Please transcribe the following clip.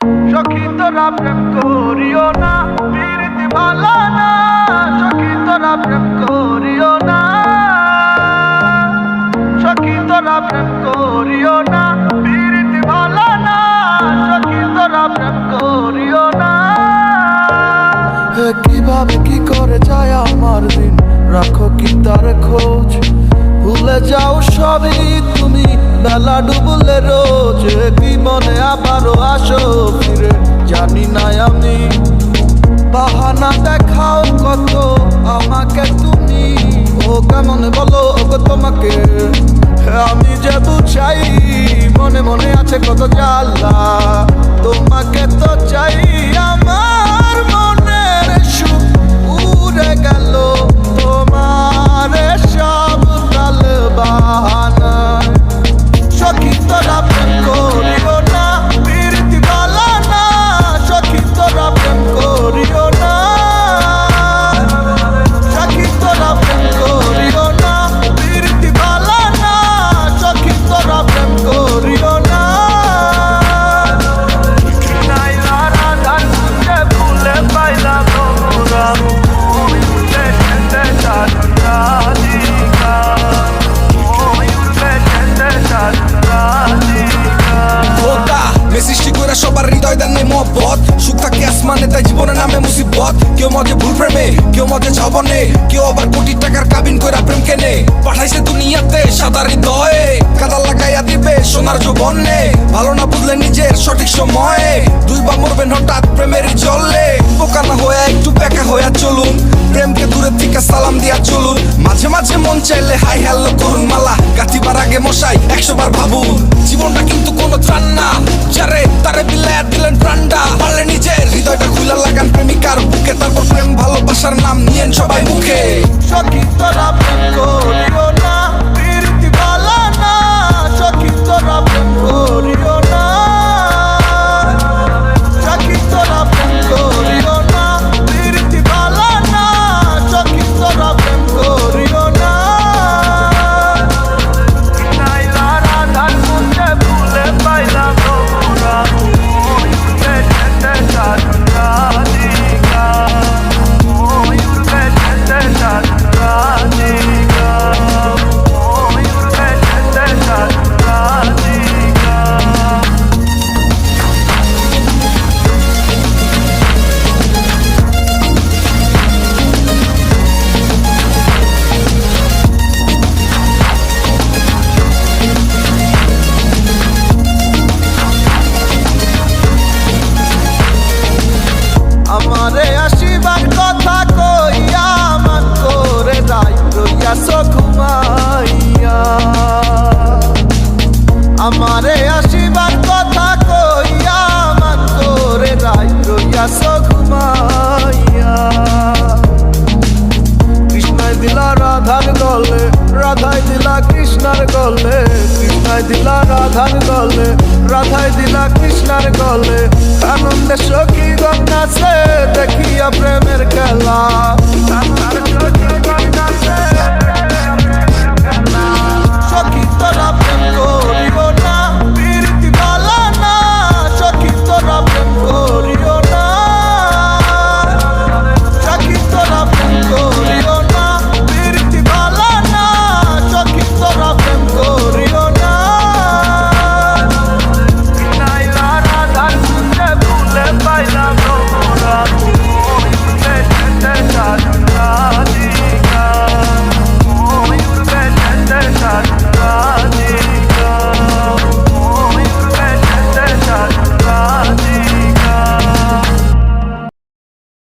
সখী তোরা প্রেম করিও না, প্রীতি ভালো না সখী তোরা প্রেম করিও না। সখী তোরা প্রেম করিও না, প্রীতি ভালো না সখী তোরা প্রেম করিও কীভাবে কি করে যায় আমার দিন? রাখো কি তার খোঁজ? ভুলে যাও সবই তুমি বেলা ডুবলে রোজ কি মনে আবারও আসো ফিরে? জানি না আমি। বাহানা দেখাও কত আমাকে তুমি। ও কেমন বলো ওগো তোমাকে? আমি যে বুঝাই, মনে মনে আছে কত জ্বালা। তোমাকে তো চাই আমার দেন নেই মহব্বত। সুখ থাকে আসমানে তাই জীবনে নামে মুসিবত। কেউ মজে ভুল প্রেমে, কেউ মজে ঝবনে কেউ আবার কোটি টাকার কাবিন কইরা প্রেম কেনে। পাঠাইছে দুনিয়াতে সাদা হৃদয়ে কাদা লাগাইয়া দিবে সোনার যৌবনে। ভালো না বুঝলে নিজের সঠিক সময়ে, দুই বা মরবেন হঠাৎ প্রেমের জলে। বোকা না হয়ে একটু বেকা হইয়া চলুন, প্রেমকে দূরের থেকে সালাম দিয়া চলুন। মাঝে মাঝে মন চাইলে হাই হ্যালো করুন মালা। গাথিবার আগে মশাই একশো বার ভাবুন। জীবনটা কিন্তু কোনো ত্রাণ না। যারে তারে বিলায় দিলেন প্রাণটা পারলে রাধার গলে রাধাই দিলা কৃষ্ণার গলে। কৃষ্ণায় দিলা রাধার গলে রাধাই দিলা কৃষ্ণার গলে। আনন্দে সখী গঙ্গা সে দেখিয়া প্রেমের খেলা।